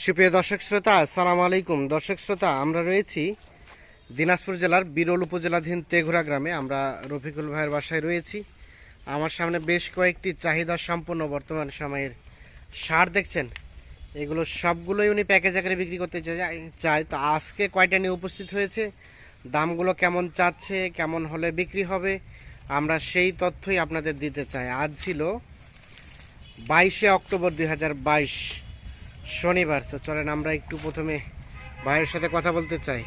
সুপ্রিয় দর্শক শ্রোতা, আসসালামু আলাইকুম। দর্শক শ্রোতা, আমরা রয়েছি দিনাজপুর জেলার বিরল উপজেলাধীন তেঘুরা গ্রামে। আমরা রফিকুল ভাইয়ের বাসায় রয়েছি। আমার সামনে বেশ কয়েকটি চাহিদা সম্পন্ন বর্তমান সময়ের সার দেখছেন। এগুলো সবগুলোই উনি প্যাকেজ আকারে বিক্রি করতে চায়- তো আজকে কয়টা নিয়ে উপস্থিত হয়েছে? দামগুলো কেমন চাচ্ছে? কেমন হলে বিক্রি হবে? আমরা সেই তথ্যই আপনাদের দিতে চাই। আজ ছিল বাইশে অক্টোবর দু হাজার বাইশ। শনিবার তো চলেন আমরা একটু প্রথমে ভাইয়ের সাথে কথা বলতে চাই।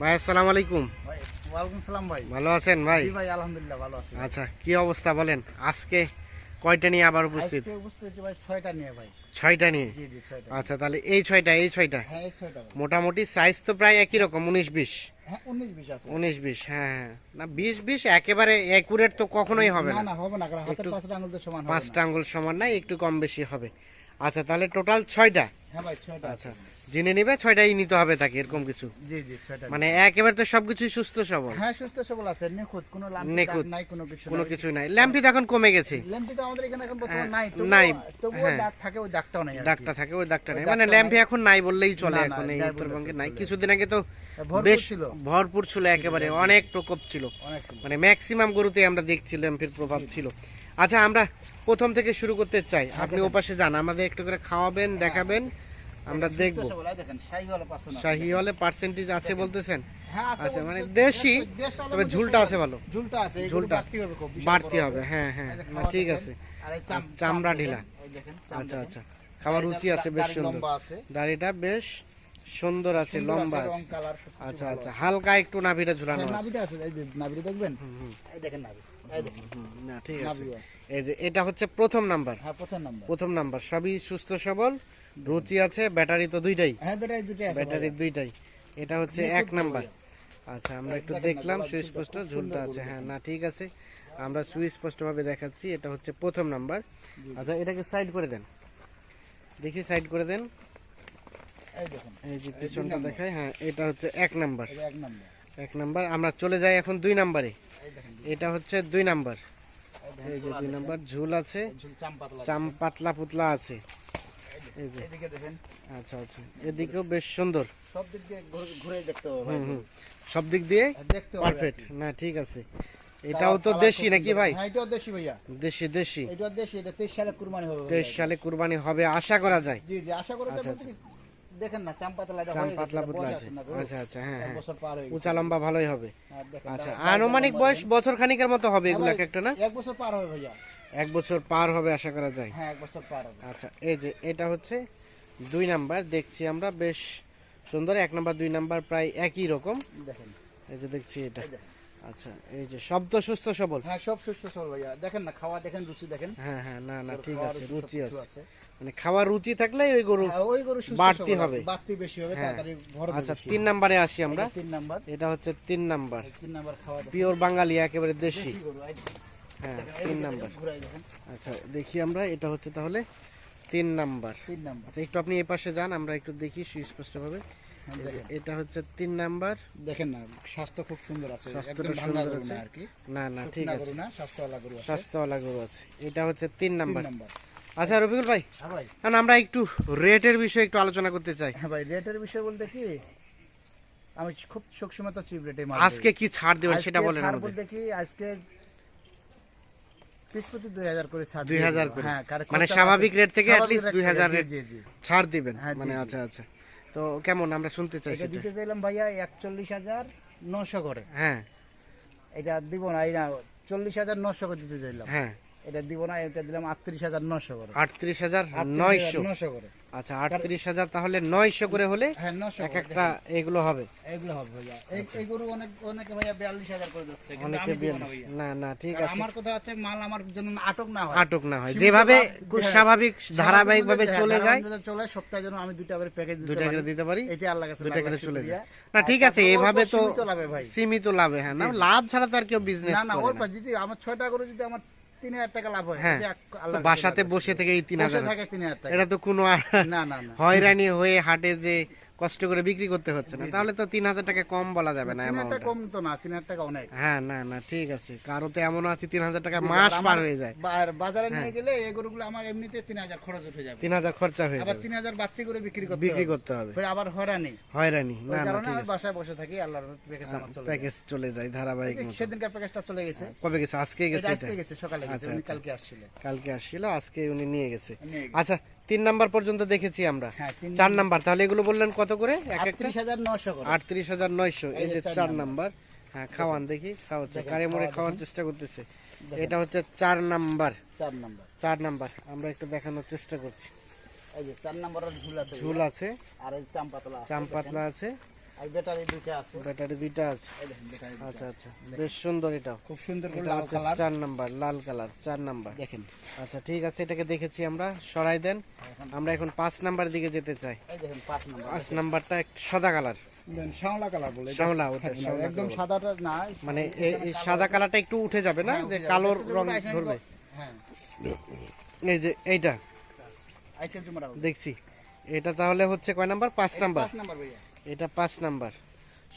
ভাই আসসালামু আলাইকুম। ভাই ওয়ালাইকুম সালাম ভাই। ভালো আছেন ভাই? ভাই আলহামদুলিল্লাহ ভালো আছি আচ্ছা কি অবস্থা বলেন? আজকে কয়টা নিয়ে আবার উপস্থিত? ভাই ছয়টা নিয়ে ভাই। ছয়টা আচ্ছা তাহলে এই ছয়টা এই ছয়টা? হ্যাঁ মোটামুটি সাইজ তো প্রায় একই রকম উনিশ বিশ? হ্যাঁ উনিশ বিশ হ্যাঁ হ্যাঁ। না বিশ বিশ একেবারে অ্যাকুরেট তো কখনোই হবে না। না না হবে না একটু- পাঁচটা আঙুল সমান হবে না। আঙ্গুল সমান নাই একটু কম বেশি হবে। আচ্ছা তাহলে টোটাল ছয়টা? হ্যাঁ ভাই ছয়টা আচ্ছা যিনি নিবে ছয়টাই নিতে হবে তাকে এরকম কিছু? জি জি ছয়টা মানে একেবারে তো সবকিছুই সুস্থ সবল? হ্যাঁ সুস্থ সবল আছে নিখুঁত কোনো নিখুঁত। নাই কোনো কিছু কোনো নাই। নাই। ল্যাম্পি তো এখন কমে গেছে। ল্যাম্পি তো আমাদের এখানে এখন বর্তমানে হ্যাঁ, নাই তবুও- নাই, তবুও হ্যাঁ। দাগ থাকে ওই দাগটাও নাই দাগটা থাকে ওই দাগটা ওই মানে ল্যাম্পি এখন নাই বললেই চলে এখন এই উত্তরবঙ্গে নাই। কিছুদিন আগে তো ভরপুর বেশ ছিল। ভরপুর ছিল একেবারে অনেক প্রকোপ ছিল। মানে ম্যাক্সিমাম গরুতে আমরা দেখছি ল্যাম্পের প্রভাব ছিল। আচ্ছা আমরা প্রথম থেকে শুরু করতে চাই। আপনি ওপাশে যান আমাদের একটু করে খাওয়াবেন দেখাবেন আমরা দেখব। শাহি হলে পার্সেন্টেজ আছে। বলতেছেন? হ্যাঁ আচ্ছা, মানে দেশি, তবে ঝুলটা আছে ভালো। ঝুলটা আছে ঝুলটা। বাড়তি হবে হ্যাঁ হ্যাঁ ঠিক আছে। চাম- চামড়া ঢিলা। আচ্ছা আচ্ছা খাওয়ার রুচি আছে বেশ সুন্দর। দাড়িটা বেশ সুন্দর আছে লম্বা আচ্ছা আচ্ছা হালকা একটু নাভিটা ঝুলানো হ্যাঁ, আছে। নাভিটা আছে, নাভিটা দেখবেন? এই দেখেন নাভি, না ঠিক আছে। এই যে এটা হচ্ছে প্রথম নাম্বার। হ্যাঁ, প্রথম নাম্বার। প্রথম নাম্বার সবই সুস্থ সবল রুচি আছে ব্যাটারি তো দুইটাই। হ্যাঁ, ব্যাটারি আছে ব্যাটারি দুইটাই। এটা হচ্ছে এক নাম্বার। আচ্ছা আমরা একটু দেখলাম সুস্পষ্ট ঝুলটা আছে। হ্যাঁ না ঠিক আছে। আমরা সুস্পষ্টভাবে দেখাচ্ছি এটা হচ্ছে প্রথম নাম্বার। আচ্ছা এটাকে সাইড করে দেন। দেখি সাইড করে দেন। এই যে পিছনটা দেখায় হ্যাঁ এটা হচ্ছে এক নাম্বার। এক নাম্বার। আমরা চলে যাই এখন দুই নাম্বারে। এটা হচ্ছে দুই নাম্বার। এই যে দুই নাম্বার ঝুল আছে চাম পাতলা পাতলা আছে। এই যে। আচ্ছা আচ্ছা। এদিকেও বেশ সুন্দর। সব দিক দিয়ে ঘুরে- দেখতে হবে হুম হুম। সব দিক দিয়ে দেখতে হবে পারফেক্ট। না ঠিক আছে। এটাও তো দেশি নাকি ভাই? হ্যাঁ, এটাও দেশি ভাইয়া। দেশি দেশি। এটাও দেশি, এটা 23 সালে কুরবানি হবে তেইশ ভাইয়া। সালে কুরবানি হবে আশা করা যায়। জি জি আশা করি আচ্ছা, বলতে কি, দেখেন না চাম পাতলা চাম হয়ে পাতলা পুতলা আছে। আচ্ছা আচ্ছা হ্যাঁ হ্যাঁ। বছর পার হয়ে উঁচা লম্বা ভালোই হবে। আচ্ছা আনুমানিক বয়স বছর খানিকের মতো হবে হ্যাঁ একটা না? এক বছর পার হবে ভাইয়া। এক বছর পার হবে আশা করা যায়। হ্যাঁ এক বছর পার হবে। আচ্ছা এই যে এটা হচ্ছে দুই নাম্বার দেখছি আমরা বেশ সুন্দর এক নাম্বার দুই নাম্বার প্রায় একই রকম। দেখেন। এই যে দেখছি এটা। আচ্ছা এই যে শব্দ সুস্থ সবল। হ্যাঁ সব সুস্থ সবল ভাইয়া। দেখেন না খাওয়া দেখেন রুচি দেখেন। হ্যাঁ হ্যাঁ না না ঠিক আছে রুচি আছে। মানে খাওয়ার রুচি থাকলে ওই গরু হ্যাঁ, ওই গরু সুস্থ বাড়তি হবে। বাড়তি বেশি হবে হ্যাঁ। তাড়াতাড়ি আচ্ছা তিন নাম্বারে আসি আমরা। তিন নাম্বার। এটা হচ্ছে তিন নাম্বার। তিন নাম্বার খাওয়া পিওর বাঙালি একেবারে দেশি। হ্যাঁ তিন নাম্বার। আচ্ছা দেখি আমরা এটা হচ্ছে তাহলে তিন নাম্বার। তিন নাম্বার। আচ্ছা একটু আপনি এই পাশে যান আমরা একটু দেখি সুস্পষ্টভাবে। এটা হচ্ছে তিন নাম্বার। দেখেন না স্বাস্থ্য খুব সুন্দর আছে। স্বাস্থ্যটা একদম ভাঙা সুন্দর গরু আছে। না আর কি। না না ঠিক আছে। না স্বাস্থ্যওয়ালা গরু আছে। স্বাস্থ্যওয়ালা গরু আছে। এটা হচ্ছে তিন নাম্বার। আচ্ছা রবিকুল ভাই হ্যাঁ আমরা একটু রেটের বিষয়ে একটু আলোচনা করতে চাই। হ্যাঁ ভাই রেটের বিষয় বলতে কি আমি খুব সবসময় তো চিপ রেটে মাল আজকে কি ছাড় দেবেন সেটা বলেন ছাড় বলতে কি আজকে দুই হাজার করে ছাড় 2000 দিয়ে করে। হ্যাঁ মানে স্বাভাবিক রেট থেকে at স্বাভাবিক least রেট 2000 রেট জি জি ছাড় দিবেন। হ্যাঁ, মানে আচ্ছা আচ্ছা। তো কেমন আমরা শুনতে চাই এটা দিতে চাইলাম ভাইয়া একচল্লিশ হাজার নশো করে। হ্যাঁ। এটা দিব না এই না চল্লিশ হাজার নশো করে দিতে চাইলাম। হ্যাঁ। এটা দিব না এটা দিলাম আটত্রিশ হাজার নশো করে। আটত্রিশ হাজার 38,000 নয়শো নশো করে। আচ্ছা আটত্রিশ হাজার তাহলে নয়শো করে হলে হ্যাঁ এক একটা এগুলো হবে? এগুলো হবে ভাইয়া। এই- এই অনেক অনেকে ভাইয়া বিয়াল্লিশ হাজার করে দিচ্ছে অনেকে না না ঠিক আছে। আমার কথা আছে মাল আমার জন্য আটক না হয়। আটক না হয়। যেভাবে হ্যাঁ, স্বাভাবিক ধারাবাহিক ভাবে হ্যাঁ, চলে যায় চলে সপ্তাহে যেন আমি দুইটা করে প্যাকেজ দুইটা করে দিতে পারি এটা আল্লাহ কাছে লাখ করে চলে যায়। না ঠিক আছে এভাবে তো সীমিত লাভে ভাই। সীমিত লাভে হ্যাঁ না লাভ ছাড়া তো আর কেউ বিজনেস না না ওর আমার ছয়টা করে যদি আমার তিন হাজার টাকা লাভ হয়। হ্যাঁ। বাসাতে বসে থেকে এই তিন হাজার এটা তো কোনো না না। হয়রানি হয়ে হাটে যে কষ্ট করে বিক্রি করতে হচ্ছে না। তাহলে তো তিন হাজার টাকা কম বলা যাবে না কম তো না তিন হাজার টাকা অনেক। হ্যাঁ না না ঠিক আছে। কারও তো এমন আছে তিন হাজার টাকা মাস পার হয়ে যায়। বা- বাজারে নিয়ে গেলে এই গরুগুলো আমার এমনিতে তিন হাজার খরচ উঠে যাবে। তিন হাজার খরচা হয়ে আবার তিন হাজার বাড়তি করে বিক্রি করতে বিক্রি করতে হবে। ফের আবার হয়রানি। হয়রানি না কারণে আমি বাসায় বসে থাকি আল্লাহর প্যাকেজ আমার চলে যায়। প্যাকেজ চলে যায় ধারাবাহিক। সেদিনকার প্যাকেজটা চলে গেছে। কবে গেছে? আজকে গেছে আজকে গেছে সকালে গেছে আচ্ছা, উনি আচ্ছা। কালকে আসছিল। কালকে আসছিল আজকে উনি নিয়ে গেছে। আচ্ছা তিন নাম্বার পর্যন্ত দেখেছি আমরা। হ্যাঁ চার নাম্বার। তাহলে এগুলো বললেন কত করে? এক একটা? আটত্রিশ হাজার নয়শো এই যে চার নাম্বার। হ্যাঁ খাওয়ান দেখি খাওয়াচ্ছে কারে মোড়ে খাওয়ার চেষ্টা করতেছে। এটা হচ্ছে চার নাম্বার। চার নাম্বার। চার নাম্বার। আমরা একটু দেখানোর চেষ্টা করছি। ঝুল আছে ঝুল আছে। আর চাম পাতলা আছে। আর ব্যাটারি দুটো আছে। ব্যাটারি দুইটা আছে। এই দেখেন ব্যাটারি দুটো। আচ্ছা আচ্ছা। বেশ সুন্দর এটাও খুব সুন্দর লাল কালার চার নাম্বার লাল কালার চার নাম্বার। দেখেন। আচ্ছা ঠিক আছে এটাকে দেখেছি আমরা। সরাই দেন। আমরা এখন পাঁচ নাম্বার দিকে যেতে চাই। এই দেখেন পাঁচ নাম্বার। পাঁচ নাম্বারটা সাদা কালার দেন শ্যাওলা কালার বলে। এটা ওটা একদম শ্যামলা একদম কালার। সাদাটা না মানে এই সাদা কালারটা একটু উঠে যাবে না? যে কালোর রং ধরবে। হ্যাঁ। এই যে এইটা। দেখছি। এটা তাহলে হচ্ছে কয় নাম্বার? পাঁচ নাম্বার। পাঁচ নাম্বার ভাইয়া। এটা পাঁচ নাম্বার।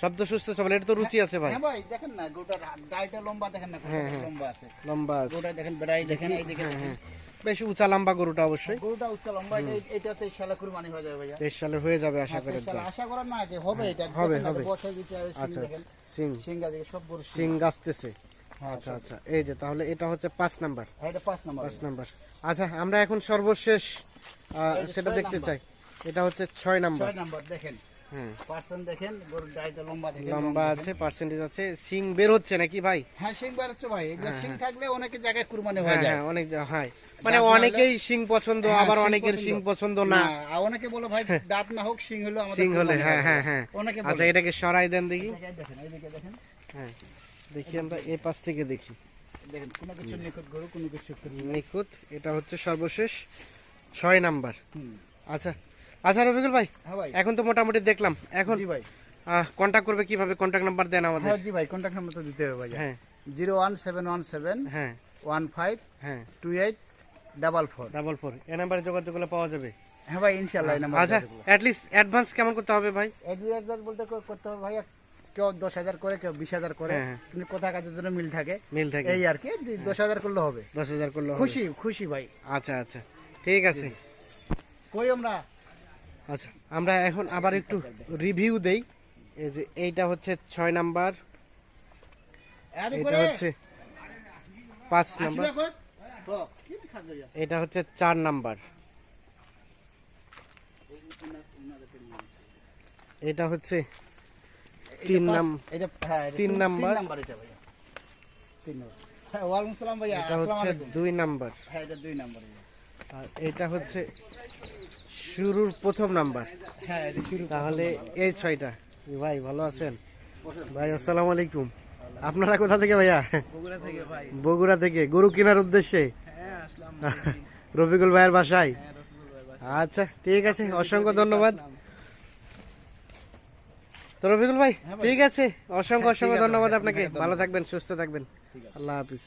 শব্দ সুস্থ সবল এটা তো রুচি আছে ভাই। হ্যাঁ ভাই দেখেন না গোটার গাড়িটা লম্বা দেখেন না কতটা লম্বা আছে। লম্বা আছে। গোটা দেখেন বেড়াই দেখেন এই দেখেন। বেশ উঁচা লম্বা গরুটা অবশ্যই। গরুটা উচ্চ লম্বা এটা- এটাতে সালে কুরবানি হয়ে যাবে ভাইয়া। তেইশ সালে হয়ে যাবে আশা আশা না যে হবে এটা। হবে, হবে। আচ্ছা সিং। দিকে সব গরু সিং। গাছতেছে। আচ্ছা আচ্ছা। এই যে তাহলে এটা হচ্ছে পাঁচ নাম্বার। হ্যাঁ, এটা পাঁচ নাম্বার। নাম্বার। আচ্ছা আমরা এখন সর্বশেষ আহ, সেটা দেখতে চাই। এটা হচ্ছে ছয় নাম্বার। ছয় নাম্বার দেখেন। হ্যাঁ পার্সেন্ট দেখেন গরুর গাড়িটা লম্বা দেখেন লম্বা আছে পার্সেন্টেজ আছে। সিং বের হচ্ছে নাকি ভাই? হ্যাঁ সিং বার হচ্ছে ভাই। এগুলো সিং থাকলে অনেক জায়গায় কুরবানি হয়ে হ্যাঁ যায়। হ্যাঁ অনেক জা- হয়। মানে অনেকেই সিং পছন্দ হ্যাঁ, আবার অনেকের পছন্দ। সিং পছন্দ না। অনেকে বলে ভাই দাঁত না হোক সিং হলো আমাদের সিং হলে হ্যাঁ হ্যাঁ হ্যাঁ অনেকে আচ্ছা এটাকে সরাই দেন দেখি। দেখেন, দেখেন এইদিকে দেখেন। হ্যাঁ দেখি আমরা এই পাশ থেকে দেখি। দেখেন কোনো কিছু নিখুঁত গরু কোনো কিছু নিখুঁত এটা হচ্ছে সর্বশেষ ছয় নাম্বার। আচ্ছা আচ্ছা রবিকুল ভাই হ্যাঁ ভাই। এখন তো মোটামুটি দেখলাম। এখন জি ভাই। কন্ট্যাক্ট করবে কীভাবে? কন্ট্যাক্ট নাম্বার দেন আমাদের। হ্যাঁ জি ভাই কন্ট্যাক্ট নাম্বার তো দিতে হবে ভাই হ্যাঁ। Zero one seven one seven হ্যাঁ। ওয়ান ফাইভ হ্যাঁ। Two eight double four. Double four. এ নাম্বারে যোগাযোগ করলে পাওয়া যাবে। হ্যাঁ ভাই ইনশাল্লাহ এই নাম্বার আচ্ছা অ্যাটলিস্ট অ্যাডভান্স কেমন করতে হবে ভাই? একবার বলতে করতে হবে ভাইয়া কেউ দশ হাজার করে কেউ বিশ হাজার করে হ্যাঁ। কিন্তু কথা কাজের জন্য মিল থাকে? মিল থাকে। এই আর কি দশ হাজার করলে হবে। দশ হাজার করলে খুশি খুশি ভাই। আচ্ছা আচ্ছা। ঠিক আছে। কই আমরা? আচ্ছা আমরা এখন আবার একটু রিভিউ দেই। এই যে এইটা হচ্ছে ছয় নাম্বার। এটা হচ্ছে পাঁচ নাম্বার। এটা হচ্ছে চার নাম্বার। এটা হচ্ছে তিন নাম এটা হ্যাঁ তিন নাম্বার। তিন নাম্বার। এটা হ্যাঁ এটা হচ্ছে দুই নাম্বার। হ্যাঁ। আর এটা হচ্ছে শুরুর প্রথম নাম্বার। হ্যাঁ তাহলে এই ছয়টা। ভাই ভালো আছেন? ভাই আসসালামু আলাইকুম। আপনারা কোথা থেকে ভাইয়া? বগুড়া থেকে গরু কেনার উদ্দেশ্যে? রফিকুল ভাইয়ের বাসায়? আচ্ছা ঠিক আছে অসংখ্য ধন্যবাদ। তো রফিকুল ভাই ঠিক আছে অসংখ্য অসংখ্য ধন্যবাদ আপনাকে। ভালো থাকবেন সুস্থ থাকবেন। আল্লাহ হাফিজ।